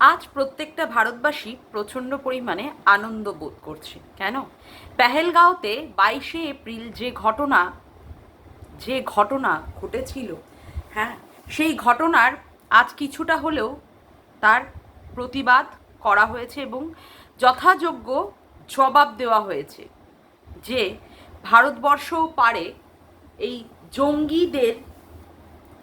আজ প্রত্যেকটা ভারতবাসী প্রচণ্ড পরিমাণে আনন্দ বোধ করছে। কেন? পেহেলগাঁওতে বাইশে এপ্রিল যে ঘটনা যে ঘটনা ঘটেছিল হ্যাঁ সেই ঘটনার আজ কিছুটা হলেও তার প্রতিবাদ করা হয়েছে এবং যথাযোগ্য জবাব দেওয়া হয়েছে যে ভারতবর্ষও পারে এই জঙ্গিদের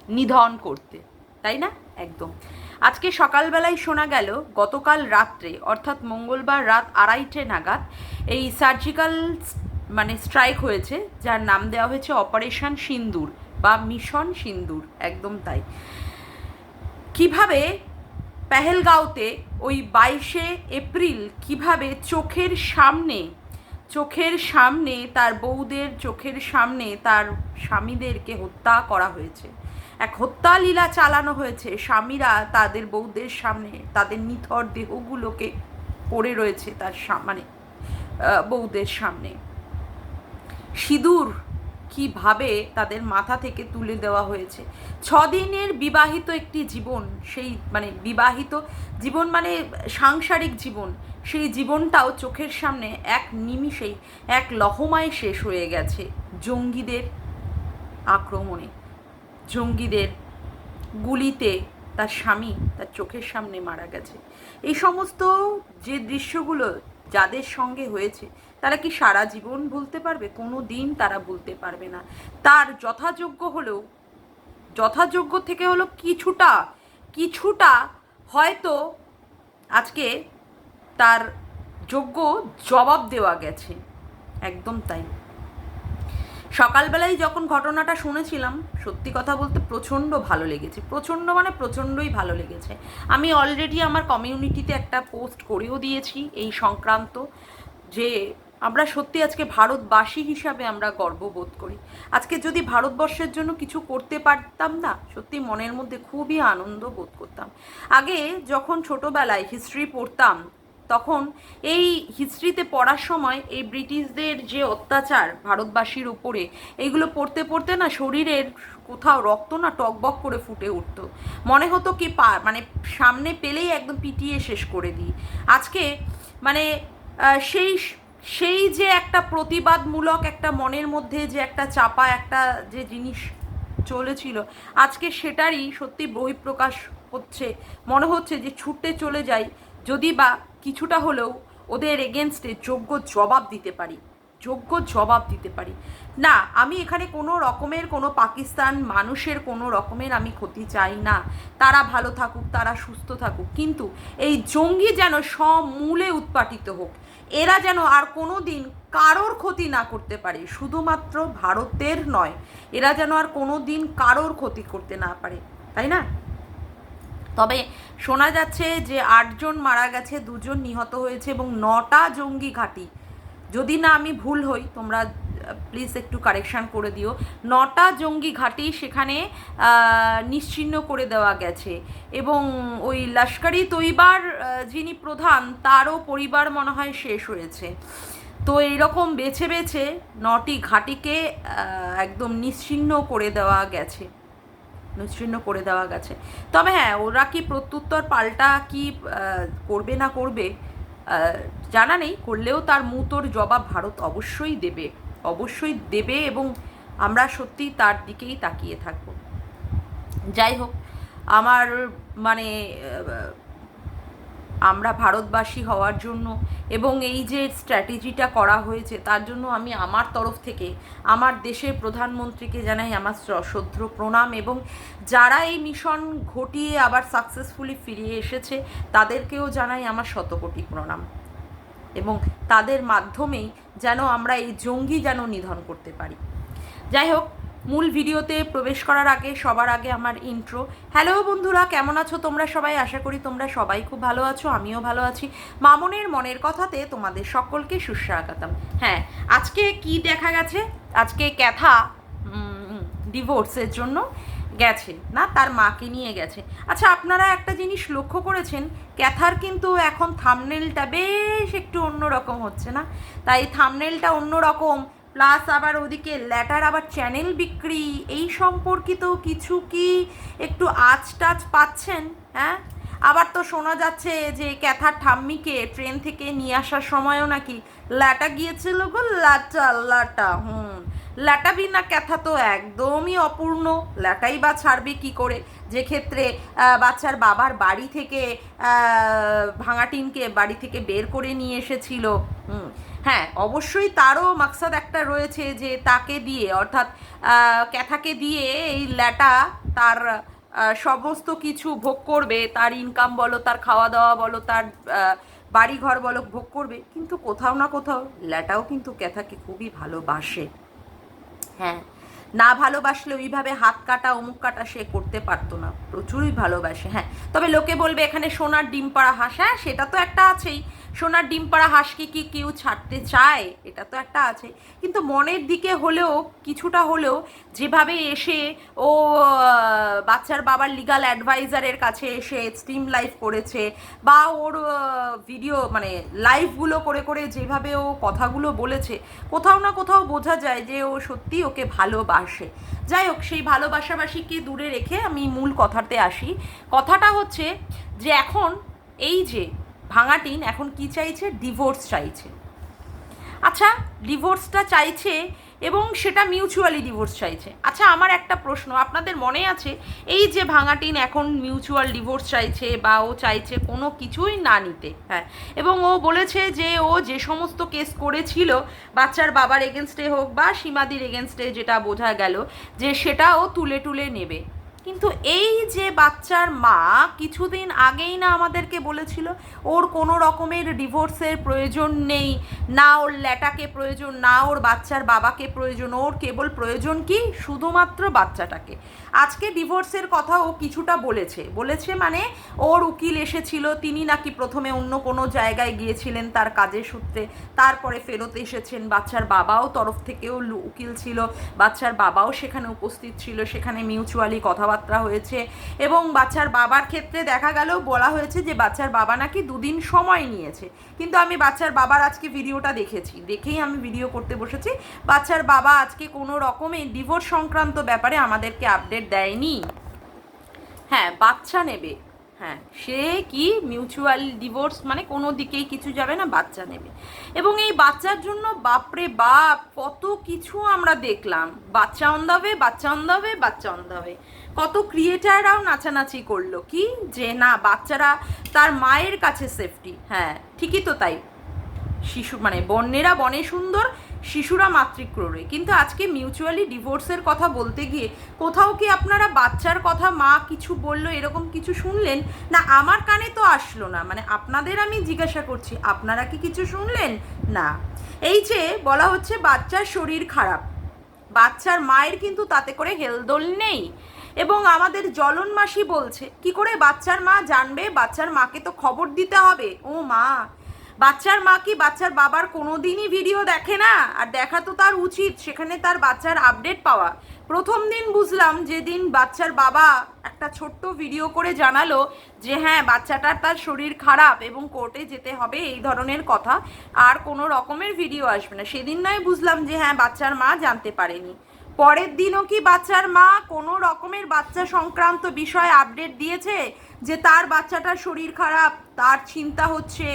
নিধন করতে। তাই না? একদম। আজকে সকালবেলায় শোনা গেল, গতকাল রাত্রে, অর্থাৎ মঙ্গলবার রাত আড়াইটে নাগাদ, এই সার্জিক্যাল মানে স্ট্রাইক হয়েছে, যার নাম দেওয়া হয়েছে অপারেশন সিন্দুর বা মিশন সিন্দুর, একদম তাই। কীভাবে পেহেলগাঁওতে ওই বাইশে এপ্রিল কীভাবে চোখের সামনে চোখের সামনে তার বউদের, চোখের সামনে তার স্বামীদেরকে হত্যা করা হয়েছে? এক হত্যা লীলা চালানো হয়েছে। স্বামীরা তাদের বউদের সামনে তাদের নিথর দেহগুলোকে পড়ে রয়েছে তার মানে আহ, বউদের সামনে। সিঁদুর কীভাবে তাদের মাথা থেকে তুলে দেওয়া হয়েছে? ছদিনের বিবাহিত একটি জীবন সেই মানে বিবাহিত জীবন মানে সাংসারিক জীবন সেই জীবনটাও চোখের সামনে এক নিমিষেই এক লহমায় শেষ হয়ে গেছে জঙ্গিদের আক্রমণে। জঙ্গিদের গুলিতে তার স্বামী তার চোখের সামনে মারা গেছে। এই সমস্ত যে দৃশ্যগুলো যাদের সঙ্গে হয়েছে, তারা কি সারা জীবন ভুলতে পারবে? কোনো দিন তারা ভুলতে পারবে না। তার যথাযোগ্য হলেও, যথাযোগ্য থেকে হলো কিছুটা কিছুটা হয়তো আজকে তার যোগ্য জবাব দেওয়া গেছে। একদম তাই। সকালবেলায় যখন ঘটনাটা শুনেছিলাম, সত্যি কথা বলতে প্রচণ্ড ভালো লেগেছে। প্রচণ্ড মানে প্রচণ্ডই ভালো লেগেছে। আমি অলরেডি আমার কমিউনিটিতে একটা পোস্ট করেও দিয়েছি এই সংক্রান্ত, যে আমরা সত্যি আজকে ভারতবাসী হিসাবে আমরা গর্ববোধ করি। আজকে যদি ভারতবর্ষের জন্য কিছু করতে পারতাম না, সত্যি মনের মধ্যে খুবই আনন্দ বোধ করতাম। আগে যখন ছোটোবেলায় হিস্ট্রি পড়তাম তখন এই হিস্ট্রিতে পড়ার সময় এই ব্রিটিশদের যে অত্যাচার ভারতবাসীর উপরে এইগুলো পড়তে পড়তে না শরীরের কোথাও রক্ত না টকবক করে ফুটে উঠতো। মনে হতো কি পা মানে সামনে পেলেই একদম পিটিয়ে শেষ করে দিই। আজকে মানে সেই সেই যে একটা প্রতিবাদমূলক, একটা মনের মধ্যে যে একটা চাপা, একটা যে জিনিস চলেছিল, আজকে সেটারই সত্যি বহিঃপ্রকাশ হচ্ছে। মনে হচ্ছে যে ছুটে চলে যাই যদি বা কিছুটা হলেও ওদের এগেনস্টে যোগ্য জবাব দিতে পারি, যোগ্য জবাব দিতে পারি। না, আমি এখানে কোনো রকমের কোনো পাকিস্তান মানুষের কোনো রকমের আমি ক্ষতি চাই না। তারা ভালো থাকুক, তারা সুস্থ থাকুক। কিন্তু এই জঙ্গি যেন সমূলে উৎপাটিত হোক, এরা যেন আর কোনো দিন কারোর ক্ষতি না করতে পারে, শুধুমাত্র ভারতের নয়, এরা যেন আর কোনো দিন কারোর ক্ষতি করতে না পারে। তাই না? তবে শোনা যাচ্ছে যে আটজন মারা গেছে, দুজন নিহত হয়েছে এবং নটা জঙ্গি ঘাঁটি। যদি না আমি ভুল হই, তোমরা প্লিজ একটু কারেকশান করে দিও। নটা জঙ্গি ঘাঁটি সেখানে নিশ্চিহ্ন করে দেওয়া গেছে এবং ওই লস্করি তৈবার যিনি প্রধান, তারও পরিবার মনে হয় শেষ হয়েছে। তো এইরকম বেছে বেছে নটি ঘাঁটিকে একদম নিশ্চিহ্ন করে দেওয়া গেছে। নিশ্চিহ্ন করে দেওয়া গেছে। তবে হ্যাঁ ওরা কি প্রত্যুত্তর পাল্টা কি করবে না করবে জানা নেই। করলেও তার মুতোর জবাব ভারত অবশ্যই দেবে অবশ্যই দেবে এবং আমরা সত্যি তার দিকেই তাকিয়ে থাকব। যাই হোক, আমার মানে আমরা ভারতবাসী হওয়ার জন্য এবং এই যে স্ট্র্যাটেজিটা করা হয়েছে, তার জন্য আমি আমার তরফ থেকে আমার দেশের প্রধানমন্ত্রীকে জানাই আমার শ্রদ্ধ, প্রণাম এবং যারা এই মিশন ঘটিয়ে আবার সাকসেসফুলি ফিরিয়ে এসেছে, তাদেরকেও জানাই আমার শতকোটি প্রণাম এবং তাদের মাধ্যমেই যেন আমরা এই জঙ্গি যেন নিধন করতে পারি। যাই হোক মূল ভিডিওতে প্রবেশ করার আগে, সবার আগে আমার ইন্ট্রো হ্যালো বন্ধুরা, কেমন আছো তোমরা সবাই? আশা করি তোমরা সবাই খুব ভালো আছো, আমিও ভালো আছি। মামনের মনের কথাতে তোমাদের সকলকে সুস্বাগতম। হ্যাঁ আজকে কি দেখা গেছে? আজকে ক্যাথা ডিভোর্সের জন্য গেছে, না? তার মাকে নিয়ে গেছে। আচ্ছা আপনারা একটা জিনিস লক্ষ্য করেছেন? ক্যাথার কিন্তু এখন থামনেলটা বেশ একটু অন্যরকম হচ্ছে, না? তাই থামনেলটা অন্যরকম প্লাস আবার ওদিকে ল্যাটার আবার চ্যানেল বিক্রি এই সম্পর্কিত কিছু কি একটু আজ টাচ পাচ্ছেন? হ্যাঁ? আবার তো শোনা যাচ্ছে যে ক্যাথার ঠাম্মিকে ট্রেন থেকে নিয়ে আসার সময়ও নাকি লাটা গিয়েছিল গো লাটা লাটা হুম। লাটা বিনা ক্যাথা তো একদমই অপূর্ণ। লাটাই বা ছাড়বে কি করে? যে ক্ষেত্রে বাচ্চার বাবার বাড়ি থেকে আহ, ভাঙা টিনকে বাড়ি থেকে বের করে নিয়ে এসেছিল। হুম। হ্যাঁ অবশ্যই তারও মাকসাদ একটা রয়েছে যে তাকে দিয়ে, অর্থাৎ ক্যাথাকে দিয়ে এই ল্যাটা তার সমস্ত কিছু ভোগ করবে, তার ইনকাম বলো, তার খাওয়া দাওয়া বলো, তার বাড়িঘর বাড়ি ঘর বলো, ভোগ করবে। কিন্তু কোথাও না কোথাও ল্যাটাও কিন্তু ক্যাথাকে খুবই ভালোবাসে। হ্যাঁ না ভালোবাসলে ওইভাবে হাত কাটা, অমুক কাটা সে করতে পারতো না। প্রচুরই ভালোবাসে হ্যাঁ। তবে লোকে বলবে, এখানে সোনার ডিম পাড়া হাঁস। হ্যাঁ সেটা তো একটা আছেই। সোনার ডিম পাড়া হাঁসকে কি কেউ ছাড়তে চায়? এটা তো একটা আছে। কিন্তু মনের দিকে হলেও, কিছুটা হলেও, যেভাবে এসে ও বাচ্চার বাবার লিগাল অ্যাডভাইজারের কাছে এসে স্ট্রিম লাইভ করেছে, বা ওর ভিডিও মানে লাইভগুলো করে করে যেভাবে ও কথাগুলো বলেছে, কোথাও না কোথাও বোঝা যায় যে ও সত্যি ওকে ভালোবাসে। যাই হোক, সেই ভালোবাসাবাসিকে দূরে রেখে আমি মূল কথাতে আসি। কথাটা হচ্ছে যে এখন এই যে ভাঙাটিন এখন কি চাইছে? ডিভোর্স চাইছে। আচ্ছা ডিভোর্সটা চাইছে এবং সেটা মিউচুয়ালি ডিভোর্স চাইছে। আচ্ছা আমার একটা প্রশ্ন, আপনাদের মনে আছে এই যে ভাঙাটিন এখন মিউচুয়াল ডিভোর্স চাইছে বা ও চাইছে কোনো কিছুই না নিতে হ্যাঁ? এবং ও বলেছে যে ও যে সমস্ত কেস করেছিল, বাচ্চার বাবার এগেনস্টে হোক বা সীমাদির এগেনস্টে যেটা বোঝা গেল, যে সেটা ও তুলে তুলে নেবে। কিন্তু এই যে বাচ্চার মা কিছুদিন আগেই না আমাদেরকে বলেছিল, ওর কোনো রকমের ডিভোর্সের প্রয়োজন নেই, না ওর ল্যাটাকে প্রয়োজন, না ওর বাচ্চার বাবাকে প্রয়োজন, ওর কেবল প্রয়োজন কি? শুধুমাত্র বাচ্চাটাকে। আজকে ডিভোর্সের কথা ও কিছুটা বলেছে। বলেছে মানে ওর উকিল এসেছিল, তিনি নাকি প্রথমে অন্য কোনো জায়গায় গিয়েছিলেন তার কাজের সূত্রে, তারপরে ফেরত এসেছেন। বাচ্চার বাবাও তরফ থেকেও উকিল ছিল, বাচ্চার বাবাও সেখানে উপস্থিত ছিল, সেখানে মিউচুয়ালি কথাবার্তা হয়েছে এবং বাচ্চার বাবার ক্ষেত্রে দেখা গেল, বলা হয়েছে যে বাচ্চার বাবা নাকি দুদিন সময় নিয়েছে। কিন্তু আমি বাচ্চার বাবার আজকে ভিডিওটা দেখেছি, দেখেই আমি ভিডিও করতে বসেছি। বাচ্চার বাবা আজকে কোনো রকমের ডিভোর্স সংক্রান্ত ব্যাপারে আমাদেরকে আপডেট দেয়নি? হ্যাঁ বাচ্চা নেবে। হ্যাঁ সে কি মিউচুয়াল ডিভোর্স মানে কোনো দিকেই কিছু যাবে না, বাচ্চা নেবে। এবং এই বাচ্চার জন্য বাপরে বাপ, কত কিছু আমরা দেখলাম। বাচ্চা অন দ্য বাচ্চা অন দ্য বাচ্চা অন দ্য কত ক্রিয়েটাররাও নাচানাচি করল। কি? যে না, বাচ্চারা তার মায়ের কাছে সেফটি হ্যাঁ ঠিকই তো তাই। শিশু মানে বন্যেরা বনে সুন্দর শিশুরা মাতৃক্রোড়ে। কিন্তু আজকে মিউচুয়ালি ডিভোর্সের কথা বলতে গিয়ে কোথাও কি আপনারা বাচ্চার কথা মা কিছু বলল, এরকম কিছু শুনলেন? না, আমার কানে তো আসলো না। মানে আপনাদের আমি জিজ্ঞাসা করছি, আপনারা কি কিছু শুনলেন? না। এই যে বলা হচ্ছে বাচ্চার শরীর খারাপ। বাচ্চার মায়ের কিন্তু তাতে করে হেলদোল নেই। এবং আমাদের জলন মাসি বলছে, কি করে বাচ্চার মা জানবে? বাচ্চার মাকে তো খবর দিতে হবে। ও মা বাচ্চার মা কি বাচ্চার বাবার কোনোদিনই ভিডিও দেখে না? আর দেখা তো তার উচিত, সেখানে তার বাচ্চার আপডেট পাওয়া। প্রথম দিন বুঝলাম যেদিন বাচ্চার বাবা একটা ছোট্ট ভিডিও করে জানালো যে হ্যাঁ বাচ্চাটার তার শরীর খারাপ এবং কোর্টে যেতে হবে, এই ধরনের কথা। আর কোনো রকমের ভিডিও আসবে না। সেদিন নয় বুঝলাম যে হ্যাঁ বাচ্চার মা জানতে পারেনি। পরের দিনও কি বাচ্চার মা কোনো রকমের বাচ্চা সংক্রান্ত বিষয়ে আপডেট দিয়েছে? যে তার বাচ্চাটার শরীর খারাপ, তার চিন্তা হচ্ছে,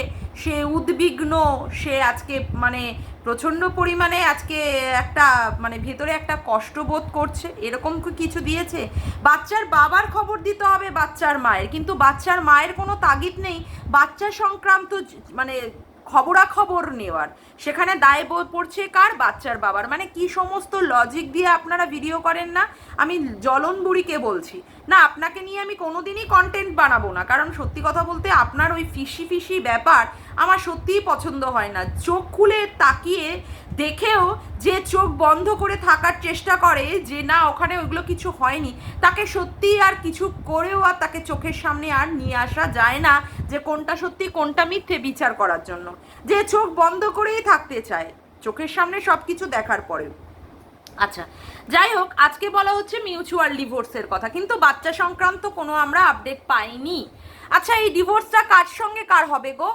সে উদ্বিগ্ন, সে আজকে মানে প্রচণ্ড পরিমাণে আজকে একটা মানে ভেতরে একটা কষ্ট বোধ করছে, এরকম কিছু দিয়েছে? বাচ্চার বাবার খবর দিতে হবে বাচ্চার মায়ের, কিন্তু বাচ্চার মায়ের কোনো তাগিদ নেই। বাচ্চা সংক্রান্ত মানে খবরাখবর নেওয়ার। সেখানে দায় পড়ছে কার? বাচ্চার বাবার। মানে কি সমস্ত লজিক দিয়ে আপনারা ভিডিও করেন না? আমি জলন বুড়িকে বলছি। না, আপনাকে নিয়ে আমি কোনোদিনই কন্টেন্ট বানাবো না। কারণ সত্যি কথা বলতে আপনার ওই ফিসি ফিসি ব্যাপার আমার সত্যিই পছন্দ হয় না। চোখ খুলে তাকিয়ে দেখেও যে চোখ বন্ধ করে থাকার চেষ্টা করে যে না, ওখানে ওইগুলো কিছু হয়নি, তাকে সত্যিই আর কিছু করেও আর তাকে চোখের সামনে আর নিয়ে আসা যায় না যে কোনটা সত্যি, কোনটা মিথ্যে বিচার করার জন্য। যে চোখ বন্ধ করেই থাকতে চায়, চোখের সামনে সব কিছু দেখার পরেও। আচ্ছা যাই হোক, আজকে বলা হচ্ছে মিউচুয়াল ডিভোর্সের কথা, কিন্তু বাচ্চা সংক্রান্ত কোনো আমরা আপডেট পাইনি। আচ্ছা এই ডিভোর্সটা কার সঙ্গে কার হবে গো?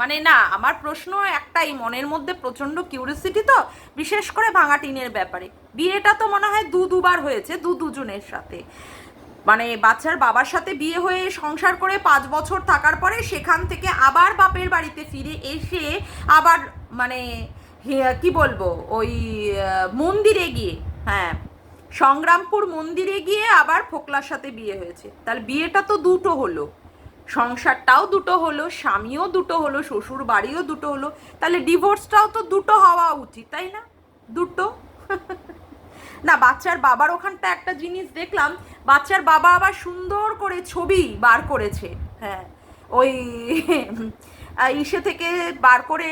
মানে না, আমার প্রশ্ন একটাই, মনের মধ্যে প্রচণ্ড কিউরিয়াসিটি তো, বিশেষ করে ভাঙা টিনের ব্যাপারে। বিয়েটা তো মনে হয় দু দুবার হয়েছে, দু দুজনের সাথে। মানে বাচ্চার বাবার সাথে বিয়ে হয়ে সংসার করে পাঁচ বছর থাকার পরে সেখান থেকে আবার বাপের বাড়িতে ফিরে এসে আবার মানে কি বলব, ওই মন্দিরে গিয়ে হ্যাঁ সংগ্রামপুর মন্দিরে গিয়ে আবার ফোকলার সাথে বিয়ে হয়েছে। তাহলে বিয়েটা তো দুটো হলো। সংসারটাও দুটো হলো, স্বামীও দুটো হলো শ্বশুর বাড়িও দুটো হলো, তাহলে ডিভোর্সটাও তো দুটো হওয়া উচিত, তাই না? দুটো? না, বাচ্চার বাবার ওখানটা একটা জিনিস দেখলাম, বাচ্চার বাবা আবার সুন্দর করে ছবি বার করেছে হ্যাঁ ওই ইসে থেকে বার করে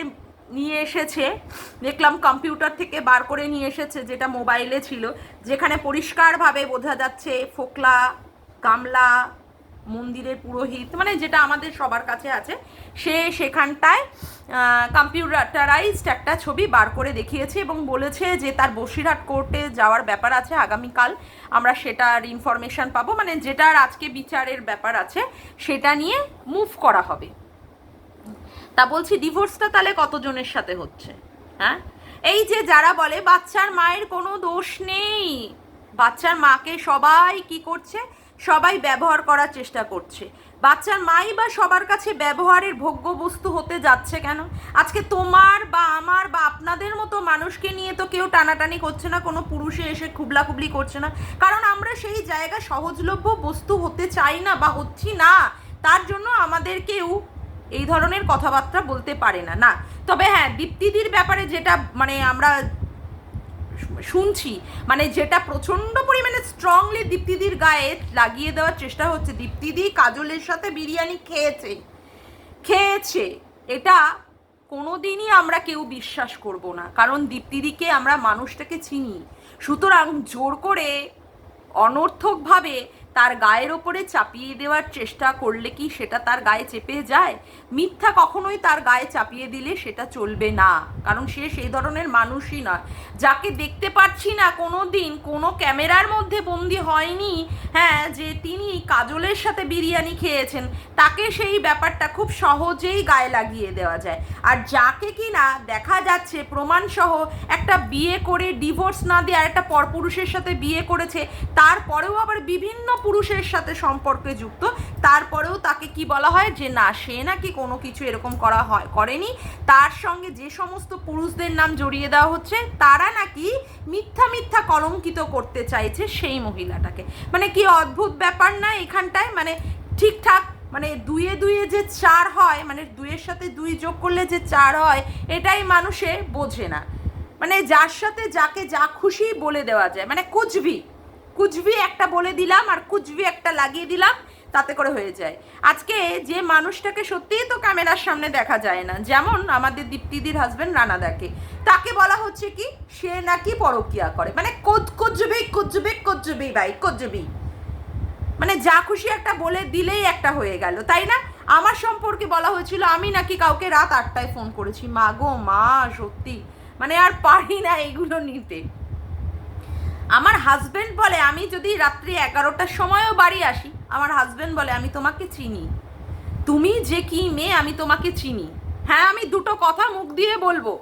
নিয়ে এসেছে, দেখলাম কম্পিউটার থেকে বার করে নিয়ে এসেছে, যেটা মোবাইলে ছিল, যেখানে পরিষ্কারভাবে বোঝা যাচ্ছে, ফোকলা, গামলা মন্দিরের পুরোহিত মানে যেটা আমাদের সবার কাছে আছে, সে সেখানটায় কম্পিউটারাইজড একটা ছবি বার করে দেখিয়েছে এবং বলেছে যে তার বসিরহাট কোর্টে যাওয়ার ব্যাপার আছে, আগামীকাল আমরা সেটার ইনফরমেশন পাবো। মানে যেটার আজকে বিচারের ব্যাপার আছে, সেটা নিয়ে মুভ করা হবে। তা বলছি ডিভোর্সটা তাহলে কতজনের সাথে হচ্ছে? হ্যাঁ? এই যে যারা বলে, বাচ্চার মায়ের কোনো দোষ নেই। বাচ্চার মাকে সবাই কি করছে? সবাই ব্যবহার করার চেষ্টা করছে। বাচ্চার মাই বা সবার কাছে ব্যবহারের ভোগ্য বস্তু হতে যাচ্ছে কেন? আজকে তোমার বা আমার বা আপনাদের মতো মানুষকে নিয়ে তো কেউ টানাটানি করছে না, কোনো পুরুষে এসে খুবলা খুবলি করছে না। কারণ আমরা সেই জায়গা সহজলভ্য বস্তু হতে চাই না বা হচ্ছি না, তার জন্য আমাদের কেউ এই ধরনের কথাবার্তা বলতে পারে না। না, তবে হ্যাঁ দীপ্তিদির ব্যাপারে যেটা মানে আমরা শুনছি মানে যেটা প্রচণ্ড পরিমাণে স্ট্রংলি দীপ্তিদির গায়ে লাগিয়ে দেওয়ার চেষ্টা হচ্ছে। দীপ্তিদি কাজলের সাথে বিরিয়ানি খেয়েছে খেয়েছে। এটা কোনোদিনই আমরা কেউ বিশ্বাস করব না, কারণ দীপ্তিদিকে আমরা মানুষটাকে চিনি। সুতরাং জোর করে অনর্থকভাবে তার গায়ের ওপরে চাপিয়ে দেওয়ার চেষ্টা করলে কি সেটা তার গায়ে চেপে যায়? মিথ্যা কখনোই তার গায়ে চাপিয়ে দিলে সেটা চলবে না। কারণ সে সেই ধরনের মানুষই নয়। যাকে দেখতে পাচ্ছি না কোনো দিন কোনো ক্যামেরার মধ্যে বন্দি হয়নি হ্যাঁ যে তিনি কাজলের সাথে বিরিয়ানি খেয়েছেন, তাকে সেই ব্যাপারটা খুব সহজেই গায়ে লাগিয়ে দেওয়া যায়। আর যাকে কি না, দেখা যাচ্ছে প্রমাণসহ একটা বিয়ে করে ডিভোর্স না দিয়ে আর একটা পরপুরুষের সাথে বিয়ে করেছে, তারপরেও আবার বিভিন্ন পুরুষের সাথে সম্পর্কে যুক্ত। তারপরেও তাকে কি বলা হয় যে, না, সে নাকি কোনো কিছু এরকম করা হয়, করেনি। তার সঙ্গে যে সমস্ত পুরুষদের নাম জড়িয়ে দেওয়া হচ্ছে, তারা নাকি মিথ্যা মিথ্যা কলঙ্কিত করতে চাইছে সেই মহিলাটাকে। মানে কি অদ্ভুত ব্যাপার না এখানটায়? মানে ঠিকঠাক মানে দুয়ে দুয়ে যে চার হয় মানে দুয়ের সাথে দুই যোগ করলে যে চার হয়, এটাই মানুষে বোঝে না। মানে যার সাথে যাকে যা খুশি বলে দেওয়া যায় মানে কুচবি কুচবি একটা বলে দিলাম আর কুচবি একটা লাগিয়ে দিলাম, তাতে করে হয়ে যায়। আজকে যে মানুষটাকে সত্যিই তো ক্যামেরার সামনে দেখা যায় না, যেমন আমাদের দীপ্তিদির হাজবেন্ড রানাদাকে। তাকে বলা হচ্ছে কি, সে নাকি পরকিয়া করে। মানে কুচবি কুচবি কুচবি ভাই কুচবি মানে যা খুশি একটা বলে দিলেই একটা হয়ে গেল, তাই না? আমার সম্পর্কে বলা হয়েছিল, আমি নাকি কাউকে রাত আটটায় ফোন করেছি। মা গো মা, সত্যি। মানে আর পারি না এগুলো নিতে। আমার হাজবেন্ড বলে, আমি যদি রাত্রি এগারোটার সময়ও বাড়ি আসি, আমার হাজবেন্ড বলে, আমি তোমাকে চিনি। তুমি যে কি মেয়ে, আমি তোমাকে চিনি। হ্যাঁ আমি দুটো কথা মুখ দিয়ে বলব।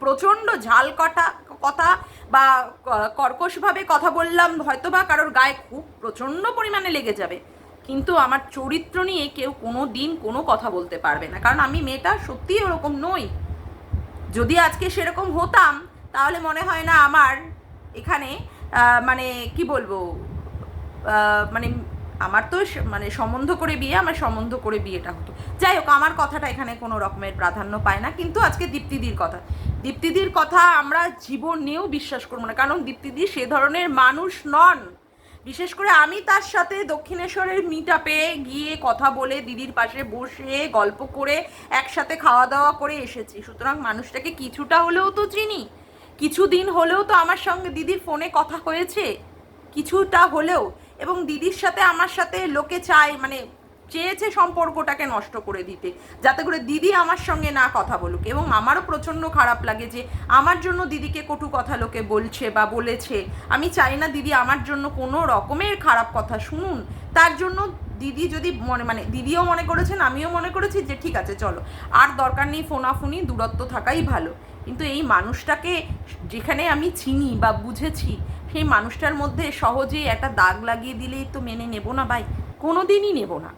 প্রচণ্ড ঝাল কটা, কথা বা কর্কশভাবে কথা বললাম হয়তো বা কারোর গায়ে খুব প্রচণ্ড পরিমাণে লেগে যাবে। কিন্তু আমার চরিত্র নিয়ে কেউ কোনো দিন কোনো কথা বলতে পারবে না। কারণ আমি মেয়েটা সত্যিই ওরকম নই। যদি আজকে সেরকম হতাম, তাহলে মনে হয় না আমার এখানে মানে কি বলব? মানে আমার তো মানে সম্বন্ধ করে বিয়ে, আমার সম্বন্ধ করে বিয়েটা হতো। যাই হোক, আমার কথাটা এখানে কোনো রকমের প্রাধান্য পায় না। কিন্তু আজকে দীপ্তিদির কথা। দীপ্তিদির কথা আমরা জীবনেও বিশ্বাস করব না। কারণ দীপ্তিদি সে ধরনের মানুষ নন। বিশেষ করে আমি তার সাথে দক্ষিণেশ্বরের মিট আপে গিয়ে কথা বলে, দিদির পাশে বসে, গল্প করে, একসাথে খাওয়া দাওয়া করে এসেছি। সুতরাং মানুষটাকে কিছুটা হলেও তো চিনি। কিছুদিন হলেও তো আমার সঙ্গে দিদির ফোনে কথা হয়েছে। কিছুটা হলেও, এবং দিদির সাথে আমার সাথে লোকে চায় মানে চেয়েছে সম্পর্কটাকে নষ্ট করে দিতে, যাতে করে দিদি আমার সঙ্গে না কথা বলুক। এবং আমারও প্রচণ্ড খারাপ লাগে যে, আমার জন্য দিদিকে কটু কথা লোকে বলছে বা বলেছে। আমি চাই না দিদি আমার জন্য কোনো রকমের খারাপ কথা শুনুন। তার জন্য দিদি যদি মনে মানে দিদিও মনে করেছেন, আমিও মনে করেছি যে, ঠিক আছে, চলো। আর দরকার নেই ফোনাফুনি, দূরত্ব থাকাই ভালো। কিন্তু এই মানুষটাকে যেখানে আমি চিনি বা বুঝেছি, সেই মানুষটার মধ্যে সহজেই একটা দাগ লাগিয়ে দিলেই তো মেনে নেব না ভাই। কোনো দিনই নেব না।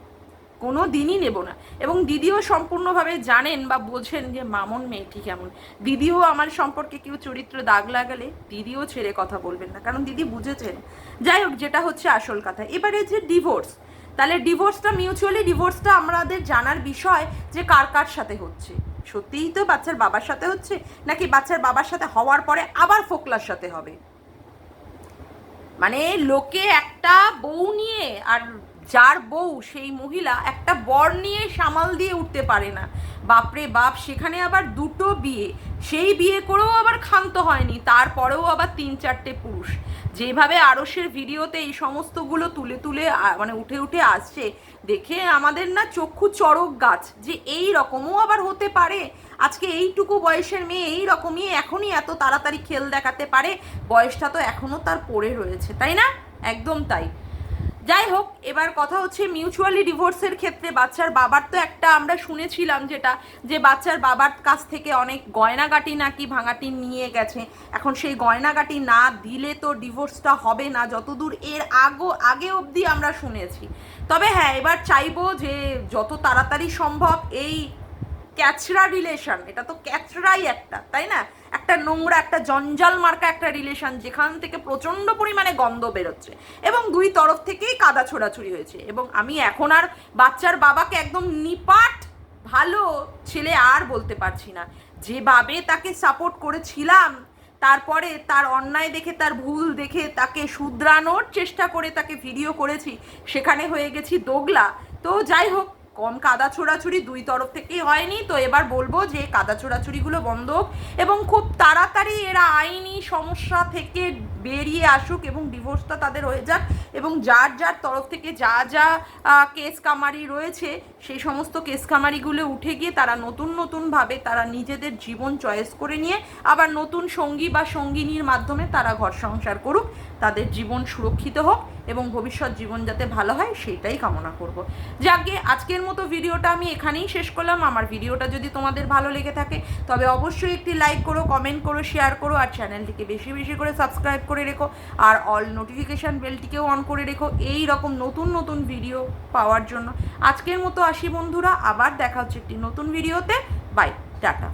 কোনো দিনই নেব না। এবং দিদিও সম্পূর্ণভাবে জানেন বা বোঝেন যে মামন মেয়েটি কেমন। দিদিও আমার সম্পর্কে কেউ চরিত্র দাগ লাগালে দিদিও ছেড়ে কথা বলবেন না। কারণ দিদি বুঝেছেন। যাই হোক, যেটা হচ্ছে আসল কথা। এবারে যে ডিভোর্স তাহলে ডিভোর্সটা মিউচুয়ালি ডিভোর্সটা আমাদের জানার বিষয় যে কার কার সাথে হচ্ছে। সত্যিই তো বাচ্চার বাবার সাথে হচ্ছে, নাকি বাচ্চার বাবার সাথে হওয়ার পরে আবার ফোকলার সাথে হবে? মানে লোকে একটা বউ নিয়ে আর যার বউ সেই মহিলা একটা বর নিয়ে সামাল দিয়ে উঠতে পারে না। বাপরে বাপ, সেখানে আবার দুটো বিয়ে। সেই বিয়ে করেও আবার ক্ষান্ত হয়নি, তারপরেও আবার তিন চারটে পুরুষ। যেভাবে আরসের ভিডিওতে এই সমস্তগুলো তুলে তুলে মানে উঠে উঠে আসছে, দেখে আমাদের না চক্ষু চড়ক গাছ যে এই রকমও আবার হতে পারে। আজকে এইটুকু বয়সের মেয়ে এই রকমই এখনই এত তাড়াতাড়ি খেল দেখাতে পারে। বয়সটা তো এখনও তার পড়ে রয়েছে, তাই না? একদম তাই। যাই হোক এবার কথা হচ্ছে মিউচুয়ালি ডিভোর্সের ক্ষেত্রে বাচ্চার বাবার তো একটা আমরা শুনেছিলাম যেটা, যে বাচ্চার বাবার কাছ থেকে অনেক গয়নাগাটি নাকি ভাঙাটি নিয়ে গেছে। এখন সেই গয়নাগাটি না দিলে তো ডিভোর্সটা হবে না, যতদূর এর আগো, আগে অবধি আমরা শুনেছি। তবে হ্যাঁ এবার চাইব যে যত তাড়াতাড়ি সম্ভব এই ক্যাচরা রিলেশন এটা তো ক্যাচরাই একটা, তাই না? একটা নোংরা, একটা জঞ্জাল মার্কা একটা রিলেশন যেখান থেকে প্রচণ্ড পরিমাণে গন্ধ বেরোচ্ছে এবং দুই তরফ থেকেই কাদা ছোড়াছুড়ি হয়েছে এবং আমি এখন আর বাচ্চার বাবাকে একদম নিপাট ভালো ছেলে আর বলতে পারছি না। যেভাবে তাকে সাপোর্ট করেছিলাম, তারপরে তার অন্যায় দেখে, তার ভুল দেখে, তাকে শুধরানোর চেষ্টা করে তাকে ভিডিও করেছি, সেখানে হয়ে গেছি দোগলা। তো যাই হোক কম কাদা ছোড়াছুড়ি দুই তরফ থেকেই হয়নি। তো এবার বলব যে কাদা ছোড়াছুড়িগুলো বন্ধ এবং খুব তাড়াতাড়ি এরা আইনি সমস্যা থেকে বেরিয়ে আসুক এবং ডিভোর্সটা তাদের হয়ে যাক এবং যার যার তরফ থেকে যা যা কেস কামারি রয়েছে, সেই সমস্ত কেস কামারিগুলো উঠে গিয়ে তারা নতুন নতুনভাবে তারা নিজেদের জীবন চয়েস করে নিয়ে আবার নতুন সঙ্গী বা সঙ্গিনীর মাধ্যমে তারা ঘর সংসার করুক, তাদের জীবন সুরক্ষিত হোক এবং ভবিষ্যৎ জীবন যাতে ভালো হয় সেটাই কামনা করব। যাকে আজকের মতো ভিডিওটা আমি এখানেই শেষ করলাম। আমার ভিডিওটা যদি তোমাদের ভালো লেগে থাকে তবে অবশ্যই একটি লাইক করো কমেন্ট করো শেয়ার করো আর চ্যানেলটিকে বেশি বেশি করে সাবস্ক্রাইব করে রেখো আর অল নোটিফিকেশান বেলটিকেও অন করে রেখো। এই রকম নতুন নতুন ভিডিও পাওয়ার জন্য। আজকের মতো আসি বন্ধুরা, আবার দেখা হচ্ছে একটি নতুন ভিডিওতে বাই টাটা।